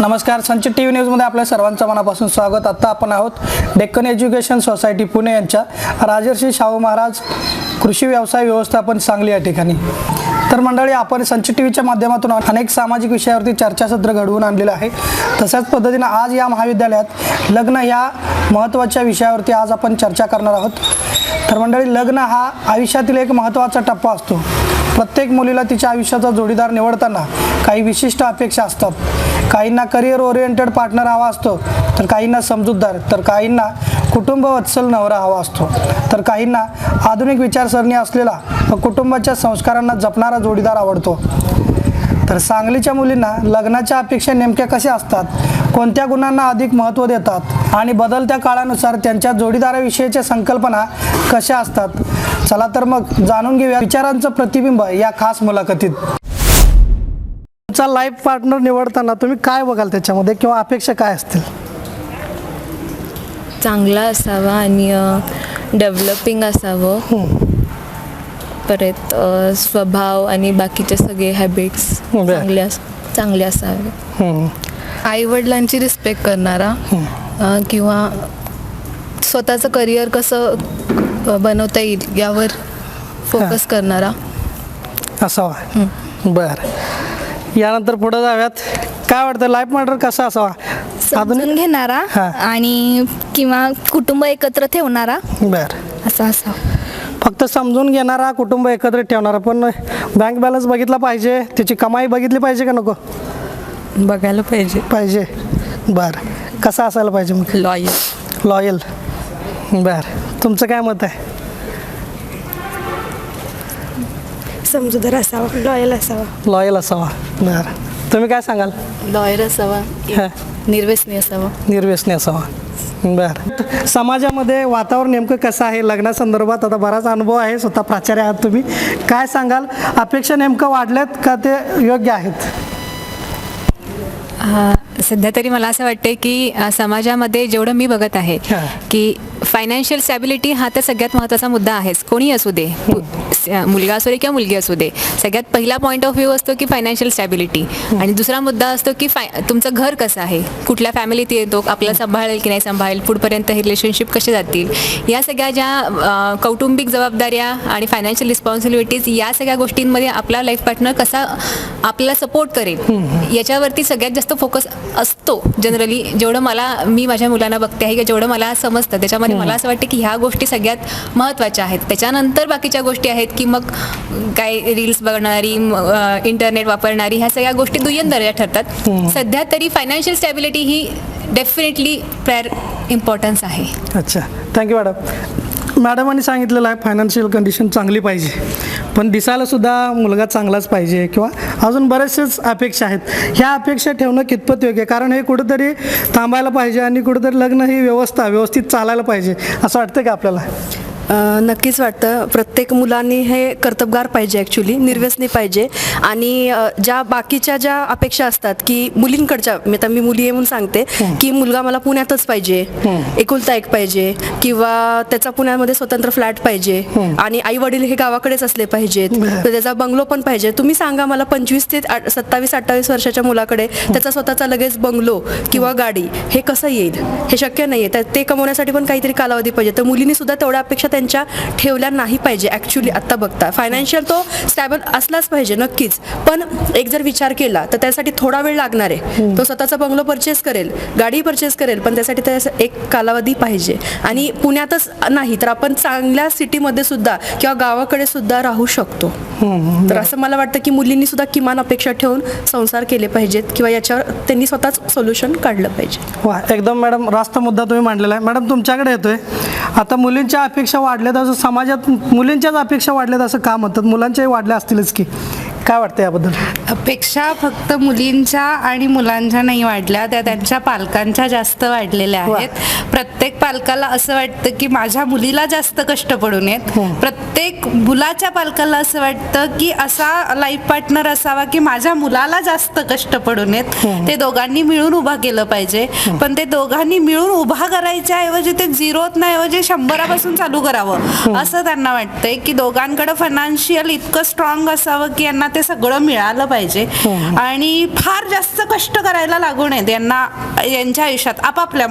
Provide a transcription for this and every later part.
नमस्कार संचित T V न्यूजमध्ये आपल्या सर्वांचं मनापासून स्वागत. आत्ता आपण आहोत डेक्कन एज्युकेशन सोसायटी पुणे यांच्या राजर्षी शाहू महाराज कृषी व्यवसाय व्यवस्थापन सांगली या ठिकाणी. तर मंडळी आपण संचित टी व्हीच्या माध्यमातून अनेक सामाजिक विषयावरती चर्चासत्र घडवून आणलेलं आहे. तशाच पद्धतीनं आज या महाविद्यालयात लग्न या महत्त्वाच्या विषयावरती आज आपण चर्चा करणार आहोत. तर मंडळी लग्न हा आयुष्यातील एक महत्त्वाचा टप्पा असतो. प्रत्येक मुलीला तिच्या आयुष्याचा जोडीदार निवडताना काही विशिष्ट अपेक्षा असतात. काहींना करिअर ओरिएंटेड पार्टनर हवा असतो तर काहींना समजूतदार तर काहींना कुटुंब वत्सल नवरा हवा असतो. तर काहींना आधुनिक विचारसरणी असलेला व कुटुंबाच्या संस्कारांना जपणारा जोडीदार आवडतो. तर सांगलीच्या मुलींना लग्नाच्या अपेक्षा नेमक्या कशा असतात? कोणत्या गुणांना अधिक महत्त्व देतात? आणि बदलत्या काळानुसार त्यांच्या जोडीदाराविषयीच्या संकल्पना कशा असतात? चला तर मग जाणून घेऊया विचारांचं प्रतिबिंब या खास मुलाखतीत. तुमचा लाईफ पार्टनर निवडताना तुम्ही काय बघाल त्याच्यामध्ये किंवा अपेक्षा काय असतील? चांगला असावा आणि डेव्हलपिंग असावं. परत अ, स्वभाव आणि बाकीचे सगळे हॅबिट्स बरं. चांगले अस चांगले असावे. हम्म. आईवडिलांची रिस्पेक्ट करणारा अ, किंवा स्वतःचं करिअर कसं अ, बनवता येईल यावर फोकस करणारा. असावा. बर. यानंतर पुढे जाव्यात काय वाटतं लाईफ पार्टनर कसा असावा? समजून घेणारा हा. आणि किंवा कुटुंब एकत्र ठेवणारा बर. असा असा फक्त समजून घेणारा कुटुंब एकत्रित ठेवणारा पण बँक बॅलन्स बघितला पाहिजे. त्याची कमाई बघितली पाहिजे का नको? बघायला पाहिजे. पाहिजे. बर. कसा असायला पाहिजे मग? लॉयल लॉयल बर. तुमचं काय मत आहे? समजूदार असावा. लॉयल असावा. लॉयल असावा. बर. तुम्ही काय सांगाल? लॉयर असावा. हा. निर्व्यसनी असावा. निर्व्यसनी असावा. बर. समाजामध्ये वातावरण नेमकं कसं आहे? लग्नासंदर्भात आता बराच अनुभव आहे स्वतः प्राचार्य आहात तुम्ही. काय सांगाल? अपेक्षा नेमकं वाढल्यात का ते योग्य आहेत? सध्या तरी मला असं वाटते की समाजामध्ये जेवढं मी बघत आहे. की फायनान्शियल स्टॅबिलिटी हा तर सगळ्यात महत्त्वाचा मुद्दा आहेच. कोणी असू दे. मुलगा असू दे किंवा मुलगी असू दे. सगळ्यात पहिला पॉईंट ऑफ व्ह्यू असतो की फायनान्शियल स्टॅबिलिटी आणि दुसरा मुद्दा असतो की फाय तुमचं घर कसं आहे? कुठल्या फॅमिलीत येतो? आपल्याला सांभाळेल की नाही सांभाळेल? पुढपर्यंत हे रिलेशनशिप कसे जातील? या सगळ्या ज्या कौटुंबिक जबाबदाऱ्या आणि फायनान्शियल रिस्पॉन्सिबिलिटीज या सगळ्या गोष्टींमध्ये आपला लाईफ पार्टनर कसा आपल्याला सपोर्ट करेल याच्यावरती सगळ्यात जास्त फोकस असतो जनरली जेवढं मला मी माझ्या मुलांना बघते आहे की जेवढं मला समजतं त्याच्यामध्ये मला असं वाटतं की ह्या गोष्टी सगळ्यात महत्त्वाच्या आहेत. त्याच्यानंतर बाकीच्या गोष्टी आहेत की मग काय रील्स बघणारी इंटरनेट वापरणारी ह्या सगळ्या गोष्टी दुय्यम दर्जा ठरतात सध्या तरी फायनान्शियल स्टॅबिलिटी ही डेफिनेटली प्रायर इम्पॉर्टन्स आहे. अच्छा. थँक्यू मॅडम मॅडमांनी सांगितलेलं आहे फायनान्शियल कंडिशन चांगली पाहिजे. पण दिसायलासुद्धा मुलगा चांगलाच पाहिजे किंवा अजून बरेचसेच अपेक्षा आहेत. ह्या अपेक्षा ठेवणं कितपत योग्य कारण हे कुठंतरी थांबायला पाहिजे आणि कुठंतरी लग्न ही व्यवस्था व्यवस्थित चालायला पाहिजे. असं वाटतं का आपल्याला? नक्कीच वाटतं. प्रत्येक मुलांनी हे कर्तबगार पाहिजे ॲक्च्युली निर्व्यसनी पाहिजे. आणि ज्या बाकीच्या ज्या अपेक्षा असतात की मुलींकडच्या मी आता मी मुली म्हणून सांगते की मुलगा मला पुण्यातच पाहिजे एकुलता एक पाहिजे किंवा त्याचा पुण्यामध्ये स्वतंत्र फ्लॅट पाहिजे आणि आई वडील हे गावाकडेच असले पाहिजेत तर त्याचा बंगलो पण पाहिजे. तुम्ही सांगा मला पंचवीस ते सत्तावीस अठ्ठावीस वर्षाच्या मुलाकडे त्याचा स्वतःचा लगेच बंगलो किंवा गाडी हे कसं येईल? हे शक्य नाही आहे ते कमवण्यासाठी पण काहीतरी कालावधी पाहिजे. तर मुलींनी सुद्धा तेवढ्या अपेक्षा त्यांच्या ठेवल्या नाही पाहिजे ॲक्च्युली आत्ता बघता. फायनान्शियल तो स्टॅबल असलाच पाहिजे नक्कीच. पण एक जर विचार केला तर त्यासाठी थोडा वेळ लागणार आहे. तो स्वतःचा बंगलो परचेस करेल गाडी परचेस करेल पण त्यासाठी त्या एक कालावधी पाहिजे. आणि पुण्यातच नाही तर आपण चांगल्या सिटीमध्ये सुद्धा किंवा गावाकडे सुद्धा राहू शकतो. तर असं मला वाटतं की मुलींनी सुद्धा किमान अपेक्षा ठेवून संसार केले पाहिजेत किंवा याच्यावर त्यांनी स्वतःच सोल्युशन काढलं पाहिजे. वा एकदम मॅडम रास्त मुद्दा तुम्ही मांडलेला आहे. मॅडम तुमच्याकडे येतोय. आता मुलींच्या अपेक्षा वाढल्यात असं समाजात मुलींच्याच अपेक्षा वाढल्यात असं का म्हणतात? मुलांच्याही वाढल्या असतीलच की. काय वाटतं याबद्दल? अपेक्षा फक्त मुलींच्या आणि मुलांच्या नाही वाढल्या त्या त्यांच्या पालकांच्या जास्त वाढलेल्या आहेत. प्रत्येक पालकाला असं वाटतं की माझ्या मुलीला जास्त कष्ट पडू नयेत प्रत्येक मुलाच्या पालकाला असं वाटतं की असा लाईफ पार्टनर असावा की माझ्या मुलाला जास्त कष्ट पडू नयेत ते दोघांनी मिळून उभा केलं पाहिजे. पण ते दोघांनी मिळून उभा करायच्या ऐवजी ते झिरोत नाही ऐवजी शंभरापासून चालू करावं. असं त्यांना वाटतंय की दोघांकडे फायनान्शियल इतकं स्ट्रॉंग असावं की यांना ते सगळं मिळालं पाहिजे. आणि फार जास्त कष्ट करायला लागू नयेत यांना यांच्या आयुष्यात आपापल्या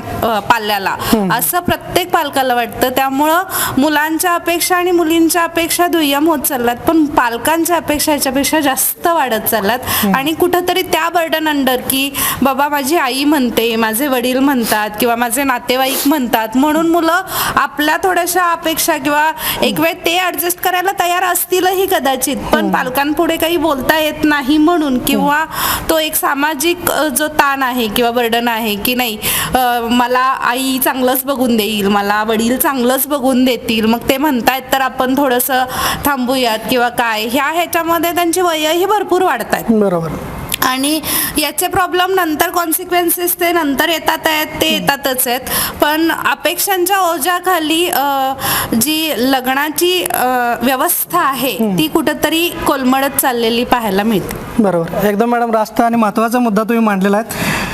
पाल्याला. असं प्रत्येक पालकाला वाटतं. त्यामुळं मुलांच्या अपेक्षा आणि मुलींच्या अपेक्षा दुय्यम होत चालल्यात पण पालकांच्या अपेक्षा याच्यापेक्षा जास्त वाढत चालल्यात. आणि कुठंतरी त्या बर्डन अंडर की बाबा माझी आई म्हणते माझे वडील म्हणतात किंवा माझे नातेवाईक म्हणतात. म्हणून मुलं आपल्या थोड्याशा अपेक्षा किंवा एक वेळ ते ऍडजस्ट करायला तयार असतीलही कदाचित. पण पालकांपुढे काही बोलता येत नाही म्हणून किंवा तो एक सामाजिक जो ताण आहे किंवा बर्डन आहे की नाही मला आई चांगलंच बघून देईल मला वडील चांगलंच बघून देतील मग ते म्हणतायत तर आपण थोडंसं थांबूयात किंवा काय? ह्या ह्याच्यामध्ये त्यांची वयही भरपूर वाढत आहेत बरोबर. आणि याचे प्रॉब्लेम नंतर कॉन्सिक्वेन्सेस ते नंतर येतात आहेत ते येतातच आहेत. पण अपेक्षांच्या ओझ्याखाली जी लग्नाची व्यवस्था आहे ती कुठंतरी कोलमडत चाललेली पाहायला मिळते. बरोबर. एकदम मॅडम रास्त आणि महत्त्वाचा मुद्दा तुम्ही मांडलेला आहे.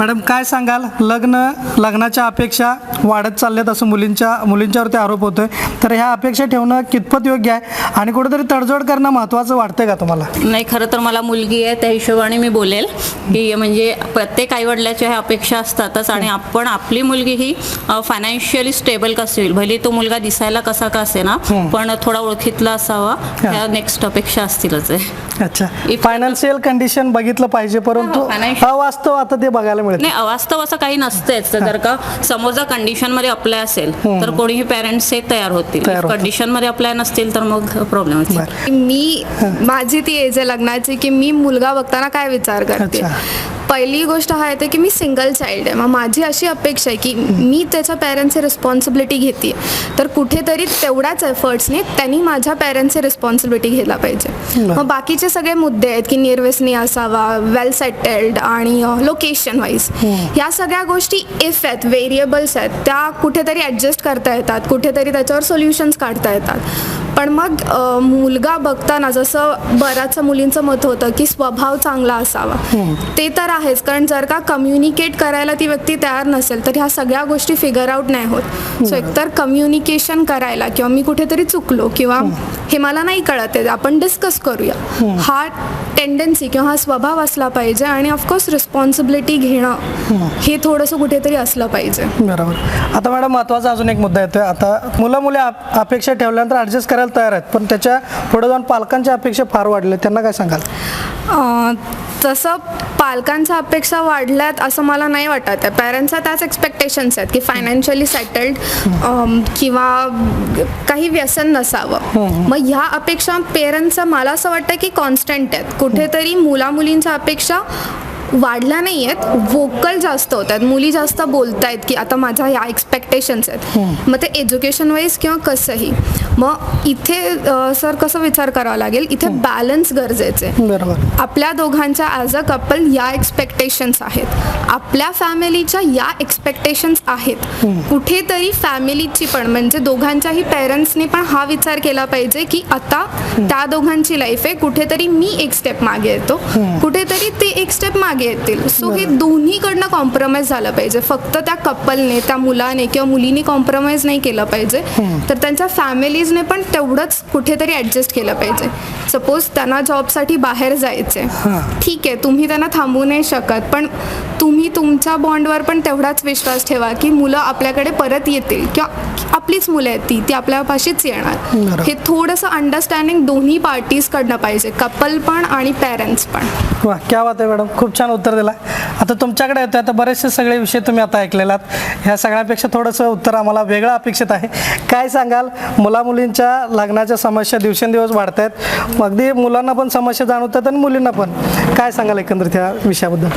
मॅडम काय सांगाल? लग्न लग्नाच्या अपेक्षा वाढत चालल्यात असं मुलींच्या मुलींच्यावरती आरोप होतोय. तर ह्या अपेक्षा ठेवणं कितपत योग्य आहे? आणि कुठेतरी तडजोड करणं महत्त्वाचं वाटतंय का तुम्हाला? नाही खरं तर मला मुलगी आहे त्या हिशोबाने मी बोलेल की म्हणजे प्रत्येक आईवडिलाच्या ह्या अपेक्षा असतातच आणि आपण आपली मुलगी ही फायनान्शियली स्टेबल कशी होईल? भले तो मुलगा दिसायला कसा का असे ना पण थोडा ओळखीतला असावा ह्या नेक्स्ट अपेक्षा असतीलच आहे. अच्छा. फायनान्शियल कंडिशन बघितलं पाहिजे परंतु हा, financial- अवास्तव आता ते बघायला नाही अवास्तव असं काही नसतेच जर का समोर जर कंडिशनमध्ये अप्लाय असेल तर कोणीही पेरेंट्स हे तयार होतील. कंडिशनमध्ये अप्लाय नसतील तर मग प्रॉब्लेम मी माझी ती एज आहे लग्नाची की मी मुलगा बघताना काय विचार करते. पहिली गोष्ट हा येते की मी सिंगल चाइल्ड आहे. मग माझी अशी अपेक्षा आहे की मी त्याच्या पॅरेंट्सची रिस्पॉन्सिबिलिटी घेते. तर कुठेतरी तेवढ्याच एफर्ट्सने त्यांनी माझ्या पॅरेंट्सची रिस्पॉन्सिबिलिटी घ्यायला पाहिजे. मग बाकीचे सगळे मुद्दे आहेत की निर्व्यसनी असावा वेल सेटल्ड आणि लोकेशन वाईज ह्या सगळ्या गोष्टी इफ आहेत व्हेरिएबल्स आहेत त्या कुठेतरी ॲडजस्ट करता येतात. कुठेतरी त्याच्यावर सोल्युशन्स काढता येतात. पण मग मुलगा बघताना जसं बऱ्याचशा मुलींचं मत होतं की स्वभाव चांगला असावा. ते तर आहेच. कारण जर का कम्युनिकेट करायला ती व्यक्ती तयार नसेल तर ह्या सगळ्या गोष्टी फिगर आउट नाही होत. सो एकतर कम्युनिकेशन करायला किंवा मी कुठेतरी चुकलो किंवा हे. मला नाही कळत आहे आपण डिस्कस करूया. हा. टेंडन्सी किंवा हा स्वभाव असला पाहिजे आणि ऑफकोर्स रिस्पॉन्सिबिलिटी घेणं हे. थोडंसं कुठेतरी असलं पाहिजे. बरोबर. आता मॅडम महत्त्वाचा अजून एक मुद्दा येतोय. आता मुलं मुली अपेक्षा ठेवल्यानंतर ॲडजस्ट करायला तयार आहेत पण त्याच्या पुढे जाऊन पालकांच्या अपेक्षा फार वाढल्या त्यांना काय सांगाल? तसं पालकांच्या अपेक्षा वाढल्यात असं मला नाही वाटत आहे. पॅरेंट्सच्या त्याच एक्सपेक्टेशन्स आहेत की फायनान्शियली सेटल्ड किंवा काही व्यसन नसावं. मग ह्या अपेक्षा पेरेंट्सचं मला असं वाटतं की कॉन्स्टंट आहेत. कुठेतरी मुला मुलींच्या अपेक्षा वाढल्या नाही आहेत वोकल जास्त होत आहेत. मुली जास्त बोलत आहेत की आता माझ्या ह्या एक्सपेक्टेशन्स आहेत. मग ते एज्युकेशन वाईज किंवा कसंही. मग इथे सर कसं विचार करावा लागेल? इथे बॅलन्स गरजेचे आहे. बरोबर. आपल्या दोघांच्या ॲज अ कपल या एक्सपेक्टेशन्स आहेत. आपल्या फॅमिलीच्या या एक्सपेक्टेशन्स आहेत. कुठेतरी फॅमिलीची पण म्हणजे दोघांच्याही पेरेंट्सनी पण हा विचार केला पाहिजे की आता त्या दोघांची लाईफ आहे. कुठेतरी मी एक स्टेप मागे येतो. कुठेतरी ते एक स्टेप मागे येतील. सो हे दोन्हीकडनं कॉम्प्रोमाइज झालं पाहिजे. फक्त त्या कपलने त्या मुलाने किंवा मुलीने कॉम्प्रोमाइज नाही केलं पाहिजे. तर त्यांच्या फॅमिलीजने पण तेवढंच कुठेतरी ॲडजस्ट केलं पाहिजे. सपोज त्यांना जॉबसाठी बाहेर जायचे ठीक आहे तुम्ही त्यांना थांबवू नाही शकत पण तुम्ही तुमच्या बॉन्डवर पण तेवढाच विश्वास ठेवा की मुलं आपल्याकडे परत येतील. किंवा आपलीच मुलं आहेत ती ती आपल्यापाशीच येणार. हे थोडंसं अंडरस्टँडिंग दोन्ही पार्टीजकडनं पाहिजे. कपल पण आणि पेरेंट्स पण. वा क्या बात आहे मॅडम. खूप छान उत्तर दिला. आता तुमच्याकडे येतं आता बरेचसे सगळे विषय तुम्ही आता ऐकलेलात ह्या सगळ्यापेक्षा थोडंसं उत्तर आम्हाला वेगळं अपेक्षित आहे. काय सांगाल? मुला मुलींच्या लग्नाच्या समस्या दिवसेंदिवस वाढत आहेत अगदी मुलांना पण समस्या जाणवतात आणि मुलींना पण. काय सांगाल एकंदरीत त्या विषयाबद्दल?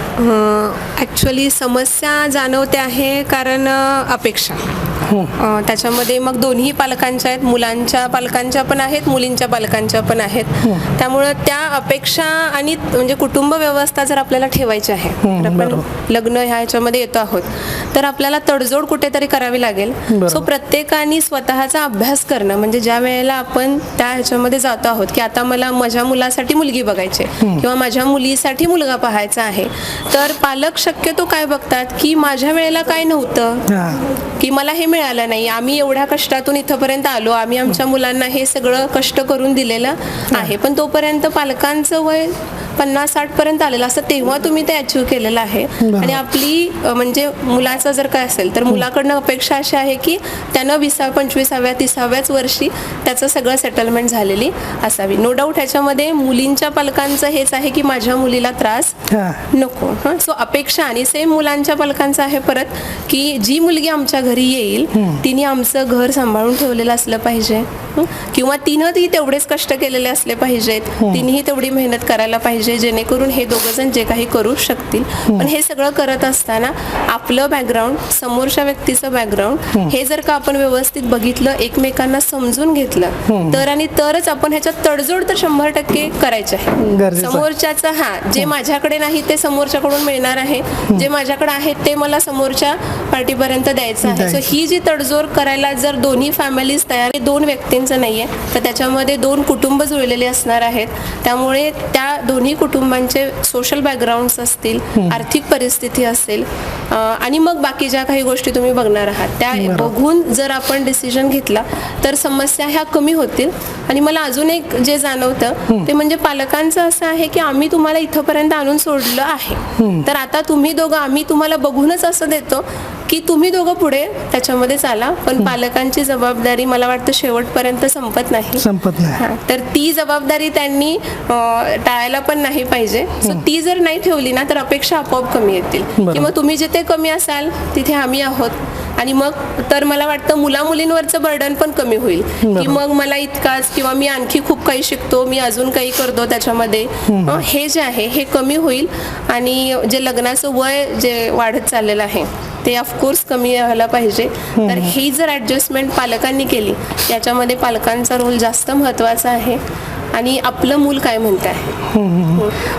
ॲक्च्युली समस्या जाणवते आहे कारण अपेक्षा. त्याच्यामध्ये मग दोन्ही पालकांच्या आहेत. मुलांच्या पालकांच्या पण आहेत मुलींच्या पालकांच्या पण आहेत. त्यामुळं त्या अपेक्षा आणि म्हणजे कुटुंब व्यवस्था जर आपल्याला ठेवायची आहे तर आपण लग्न ह्या ह्याच्यामध्ये येतो आहोत. तर आपल्याला तडजोड कुठेतरी करावी लागेल. सो प्रत्येकाने स्वतःचा अभ्यास करणं म्हणजे ज्या वेळेला आपण त्या ह्याच्यामध्ये जातो आहोत की आता मला माझ्या मुलासाठी मुलगी बघायची आहे किंवा माझ्या मुलीसाठी मुलगा पाहायचा आहे तर पालक शक्यतो काय बघतात? की माझ्या वेळेला काय नव्हतं? हां. की मला हे मिळालं नाही. आम्ही एवढ्या कष्टातून इथंपर्यंत आलो. आम्ही आमच्या मुलांना हे सगळं कष्ट करून दिलेलं आहे. पण तोपर्यंत पालकांचं वय पन्नास साठ पर्यंत आलेलं असतं. तेव्हा तुम्ही ते अचीव केलेलं आहे. आणि आपली म्हणजे मुलाचं जर काय असेल तर मुलाकडनं अपेक्षा अशी आहे की त्यानं विसाव्या पंचवीसाव्या तिसाव्याच वर्षी त्याचं सगळं सेटलमेंट झालेली असावी. नो डाऊट ह्याच्यामध्ये मुलींच्या पालकांचं हेच आहे की माझ्या मुलीला त्रास नको. हां. सो अपेक्षा आणि सेम मुलांच्या पालकांचं आहे परत की जी मुलगी आमच्या घरी येईल तिने आमचं घर सांभाळून ठेवलेलं असलं पाहिजे? किंवा तिनं ती तेवढेच कष्ट केलेले असले पाहिजेत. तिनेही तेवढी मेहनत करायला पाहिजे जेणेकरून हे दोघं जण जे काही करू शकतील. पण हे सगळं करत असताना आपलं बॅकग्राऊंड समोरच्या व्यक्तीचं बॅकग्राऊंड हे. जर का आपण व्यवस्थित बघितलं एकमेकांना समजून घेतलं तर आणि तरच आपण ह्याच्यात तडजोड तर शंभर टक्के करायचे आहे. समोरच्याचं हा जे माझ्याकडे नाही ते समोरच्याकडून मिळणार आहे. जे माझ्याकडे आहे ते मला समोरच्या पार्टीपर्यंत द्यायचं आहे. सो. ही जी तडजोड करायला जर दोन्ही फॅमिलीज तयार आहे, दोन व्यक्तींचं नाहीये तर त्याच्यामध्ये दोन कुटुंब जुळलेली असणार आहेत. त्यामुळे त्या दोन्ही कुटुंबांचे सोशल बॅकग्राऊंड्स असतील आर्थिक परिस्थिती असेल आणि मग बाकी ज्या काही गोष्टी तुम्ही बघणार आहात त्या बघून जर आपण डिसिजन घेतला तर समस्या ह्या कमी होतील. आणि मला अजून एक जे जाणवतं ते म्हणजे पालकांचं असं आहे की आम्ही तुम्हाला इथंपर्यंत आणून सोडलं आहे. तर आता तुम्ही दोघं आम्ही तुम्हाला बघूनच असं देतो की तुम्ही दोघं पुढे त्याच्यामध्ये चाला पण पालकांची जबाबदारी मला वाटतं शेवटपर्यंत संपत नाही. संपत नाही. तर ती जबाबदारी त्यांनी टाळायला पण नाही पाहिजे. सो ती जर नाही ठेवली ना तर अपेक्षा आपोआप कमी येतील. किंवा तुम्ही जिथे कमी असाल तिथे आम्ही आहोत. आणि मग तर मला वाटतं मुला मुलींवरचं बर्डन पण कमी होईल. की मग मला इतकाच किंवा मी आणखी खूप काही शिकतो मी अजून काही करतो त्याच्यामध्ये. हे जे आहे हे कमी होईल आणि जे लग्नाचं वय जे वाढत चाललेलं आहे ते ऑफकोर्स कमी व्हायला पाहिजे. तर ही जर ॲडजस्टमेंट पालकांनी केली याच्यामध्ये पालकांचा रोल जास्त महत्त्वाचा आहे. आणि आपलं मूल काय म्हणत आहे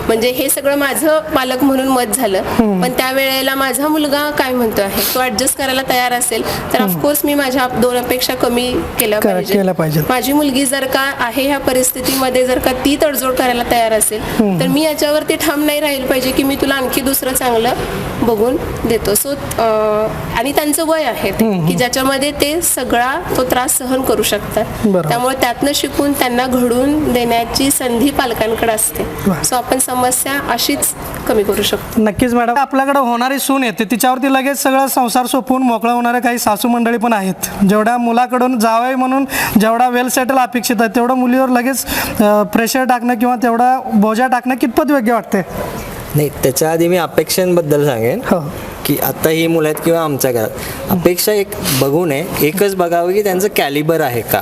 म्हणजे हे सगळं माझं पालक म्हणून मत झालं. पण त्या वेळेला माझा मुलगा काय म्हणतो आहे? तो ऍडजस्ट करायला तयार असेल तर ऑफकोर्स मी माझ्या दोन अपेक्षा कमी केल्या पाहिजे. माझी मुलगी जर का आहे ह्या परिस्थितीमध्ये जर का ती तडजोड करायला तयार असेल तर मी याच्यावरती ठाम नाही राहील पाहिजे की मी तुला आणखी दुसरं चांगलं बघून देतो. सो आणि त्यांचं वय आहे की ज्याच्यामध्ये ते सगळा तो त्रास सहन करू शकतात. त्यामुळे त्यातनं शिकून त्यांना घडवून देण्याची संधी पालकांकडे असते. सो आपण समस्या अशीच कमी करू शकतो. नक्कीच मॅडम. आपल्याकडे होणारी सून येते. तिच्यावरती लगेच सगळं संसार सोपवून मोकळं होणारे काही सासू मंडळी पण आहेत. जेवढ्या मुलाकडून जावं म्हणून जेवढा वेल सेटल अपेक्षित आहे तेवढं मुलीवर लगेच प्रेशर टाकणं किंवा तेवढा बोजा टाकणं कितपत योग्य वाटते नाही त्याच्या आधी मी अपेक्षांबद्दल सांगेन. हो. की आता ही मुलं आहेत किंवा आमच्या घरात अपेक्षा एक बघू नये एकच बघावं की त्यांचं कॅलिबर आहे का?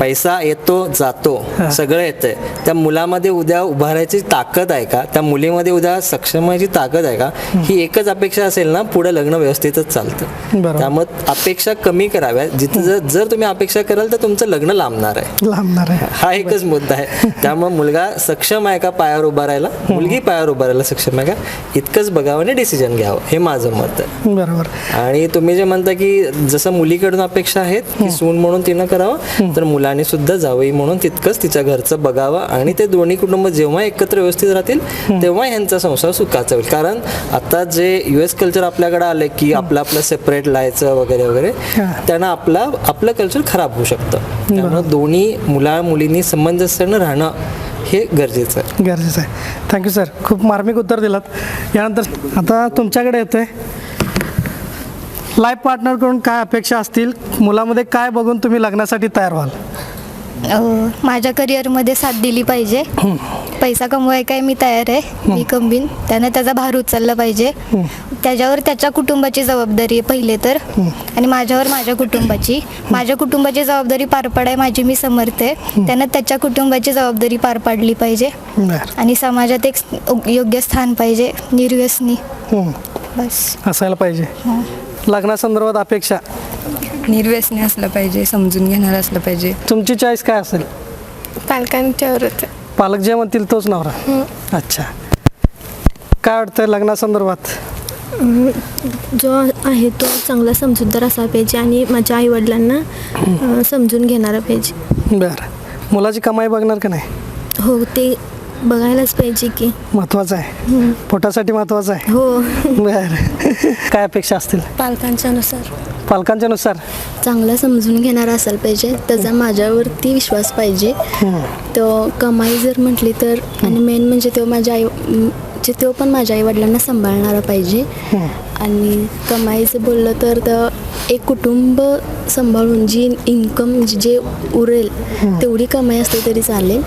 पैसा येतो जातो सगळं येतंय. त्या मुलामध्ये उद्या उभारायची ताकद आहे का? त्या मुलीमध्ये उद्या सक्षम व्हायची ताकद आहे का? ही एकच अपेक्षा असेल ना पुढे लग्न व्यवस्थितच चालतं. त्यामुळे अपेक्षा कमी कराव्या जिथे जर जर तुम्ही अपेक्षा कराल तर तुमचं लग्न लांबणार आहे. लांबणार आहे. हा एकच मुद्दा आहे. त्यामुळे मुलगा सक्षम आहे का पायावर उभा राहायला? मुलगी पायावर उभा राहायला सक्षम आहे का? इतकंच बघावं आणि डिसिजन घ्यावं. हे माझं मत आहे. बरोबर. आणि तुम्ही जे म्हणता की जसं मुलीकडून अपेक्षा आहेत की सून म्हणून तिनं करावं तर मुलाने सुद्धा जावई म्हणून तितकंच तिच्या घरचं बघावं आणि ते दोन्ही कुटुंब जेव्हा एकत्र व्यवस्थित राहतील तेव्हा ह्यांचा संसार सुखाचा होईल. कारण आता जे यू एस कल्चर आपल्याकडे आलं की आपलं आपलं सेपरेट लायचं वगैरे वगैरे त्यांना आपला आपलं कल्चर खराब होऊ शकतं. त्यामुळे दोन्ही मुला मुलींनी समंजस्यानं राहणं हे गरजेचं आहे. गरजेचं आहे. थँक्यू सर खूप मार्मिक उत्तर दिलात. यानंतर आता तुमच्याकडे येतोय. लाईफ पार्टनरकडून काय अपेक्षा असतील? मुलामध्ये काय बघून तुम्ही लग्नासाठी तयार व्हाल? अ, माझ्या करिअरमध्ये साथ दिली पाहिजे. पैसा कमवाय काय मी तयार आहे. मी कमवीन. त्यानं त्याचा भार उचलला पाहिजे. त्याच्यावर त्याच्या कुटुंबाची जबाबदारी आहे पहिले तर. आणि माझ्यावर माझ्या कुटुंबाची. माझ्या कुटुंबाची जबाबदारी पार पाडाय माझी मी समर्थ आहे. त्यानं त्याच्या कुटुंबाची जबाबदारी पार पाडली पाहिजे. बरं. आणि समाजात एक योग्य स्थान पाहिजे. निर्व्यसनी. बस. असायला पाहिजे. लग्नासंदर्भात अपेक्षा? निर्व्यसनी असलं पाहिजे समजून घेणार असलं पाहिजे. तुमची चॉईस काय असेल? पालकांच्यावरच. पालक जे म्हणतील तोच नवरा. अच्छा. काय वाटतं लग्नासंदर्भात? जो आहे तो चांगला समजूतदार असावा पाहिजे आणि माझ्या आईवडिलांना समजून घेणारा पाहिजे. बरं. मुलाची कमाई बघणार का नाही? हो ते बघायलाच पाहिजे की. महत्त्वाचं आहे. पोटासाठी महत्त्वाचं आहे. हो. बरं. काय अपेक्षा असतील? पालकांच्या नुसार पालकांच्या नुसार चांगला समजून घेणारा असायला पाहिजे. त्याचा माझ्यावरती विश्वास पाहिजे. तो कमाई जर म्हटली तर आणि मेन म्हणजे तो माझ्या आई म, जे तो पण माझ्या आईवडिलांना सांभाळणारा पाहिजे. आणि कमाईचं बोललं तर एक कुटुंब सांभाळून जी इन्कम म्हणजे जे उरेल तेवढी कमाई असते तरी चालेल.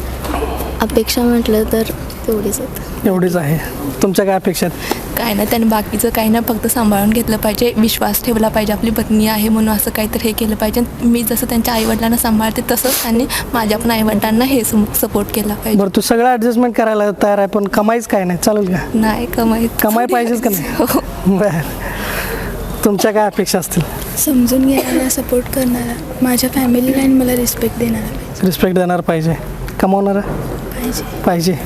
अपेक्षा म्हटलं तर तेवढीच आहेत. एवढीच आहे. तुमच्या काय अपेक्षा आहेत? काय ना त्यानं बाकीचं काही ना फक्त सांभाळून घेतलं पाहिजे. विश्वास ठेवला पाहिजे. आपली पत्नी आहे म्हणून असं काहीतरी हे केलं पाहिजे. मी जसं त्यांच्या आईवडिलांना सांभाळते तसंच त्यांनी माझ्या पण आईवडिलांना हे सपोर्ट केला पाहिजे. बरं तू सगळं ॲडजस्टमेंट करायला तयार आहे पण कमाईच काय नाही. चालेल का? नाही कमाई कमाई पाहिजेच का नाही? हो. बरं. तुमच्या काय अपेक्षा असतील? समजून घेणारा सपोर्ट करणारा माझ्या फॅमिलीला आणि मला रिस्पेक्ट देणारा रिस्पेक्ट देणार पाहिजे. कमावणारा? पाहिजे. पाहिजे.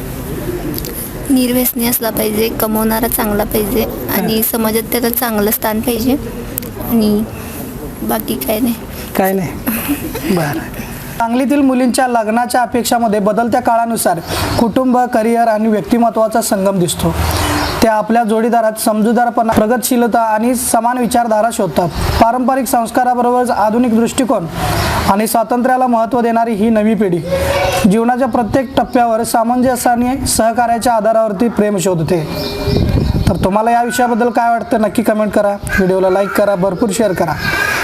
निर्व्यसनी असला पाहिजे कमवणारा चांगला पाहिजे आणि समाजात त्याला चांगलं स्थान पाहिजे. आणि बाकी काय नाही. काय नाही. बरं. सांगलीतील मुलींच्या लग्नाच्या अपेक्षामध्ये बदलत्या काळानुसार कुटुंब करिअर आणि व्यक्तिमत्वाचा संगम दिसतो. त्या आपल्या जोडीदारात समजूदारपणा प्रगतशीलता आणि समान विचारधारा शोधतात. पारंपरिक संस्काराबरोबरच आधुनिक दृष्टिकोन आणि स्वातंत्र्याला महत्त्व देणारी ही नवी पिढी. जीवनाच्या प्रत्येक टप्प्यावर सामंजस्याने सहकार्याच्या आधारावरती प्रेम शोधते. तर तुम्हाला या विषयाबद्दल काय वाटतं नक्की कमेंट करा. व्हिडिओला लाईक करा भरपूर शेअर करा.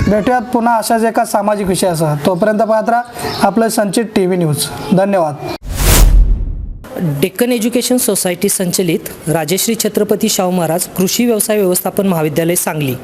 भेटूयात पुन्हा अशाच एका सामाजिक विषयासह. तोपर्यंत पाहत राहा आपलं संचित टी व्ही न्यूज धन्यवाद. डेक्कन एज्युकेशन सोसायटी संचलित राजश्री छत्रपती शाहू महाराज कृषी व्यवसाय व्यवस्थापन महाविद्यालय सांगली.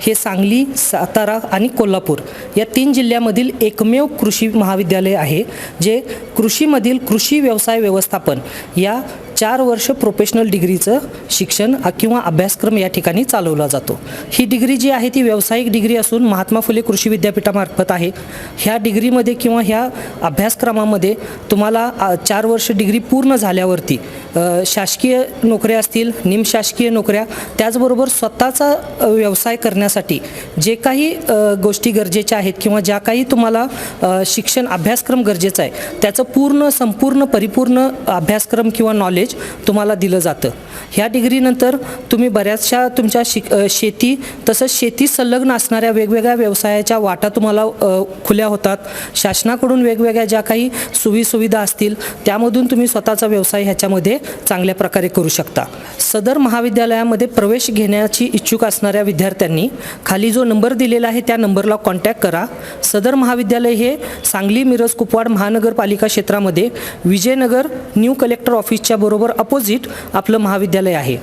हे सांगली सातारा आणि कोल्हापूर या तीन जिल्ह्यामधील एकमेव कृषी महाविद्यालय आहे जे कृषीमधील कृषी व्यवसाय व्यवस्थापन या चार वर्ष प्रोफेशनल डिग्रीचं शिक्षण किंवा अभ्यासक्रम या ठिकाणी चालवला जातो. ही डिग्री जी आहे ती व्यावसायिक डिग्री असून महात्मा फुले कृषी विद्यापीठामार्फत आहे. ह्या डिग्रीमध्ये किंवा ह्या अभ्यासक्रमामध्ये तुम्हाला चार वर्ष डिग्री पूर्ण झाल्यावरती शासकीय नोकऱ्या असतील निमशासकीय नोकऱ्या त्याचबरोबर स्वतःचा व्यवसाय करण्यासाठी जे काही गोष्टी गरजेच्या आहेत किंवा ज्या काही तुम्हाला शिक्षण अभ्यासक्रम गरजेचा आहे त्याचं पूर्ण संपूर्ण परिपूर्ण अभ्यासक्रम किंवा नॉलेज तुम्हाला दिलं जातं. ह्या डिग्रीनंतर तुम्ही बऱ्याचशा तुमच्या शिक शेती तसंच शेती संलग्न असणाऱ्या वेगवेगळ्या व्यवसायाच्या वाटा तुम्हाला खुल्या होतात. शासनाकडून वेगवेगळ्या ज्या काही सुविसुविधा असतील त्यामधून तुम्ही स्वतःचा व्यवसाय ह्याच्यामध्ये चांगल्या प्रकारे करू शकता. सदर महाविद्यालयामध्ये प्रवेश घेण्याची इच्छुक असणाऱ्या विद्यार्थ्यांनी खाली जो नंबर दिलेला आहे त्या नंबरला कॉन्टॅक्ट करा. सदर महाविद्यालय हे सांगली मिरज कुपवाड महानगरपालिका क्षेत्रामध्ये विजयनगर न्यू कलेक्टर ऑफिसच्या बरोबर बरोबर अपोजिट आपलं महाविद्यालय आहे.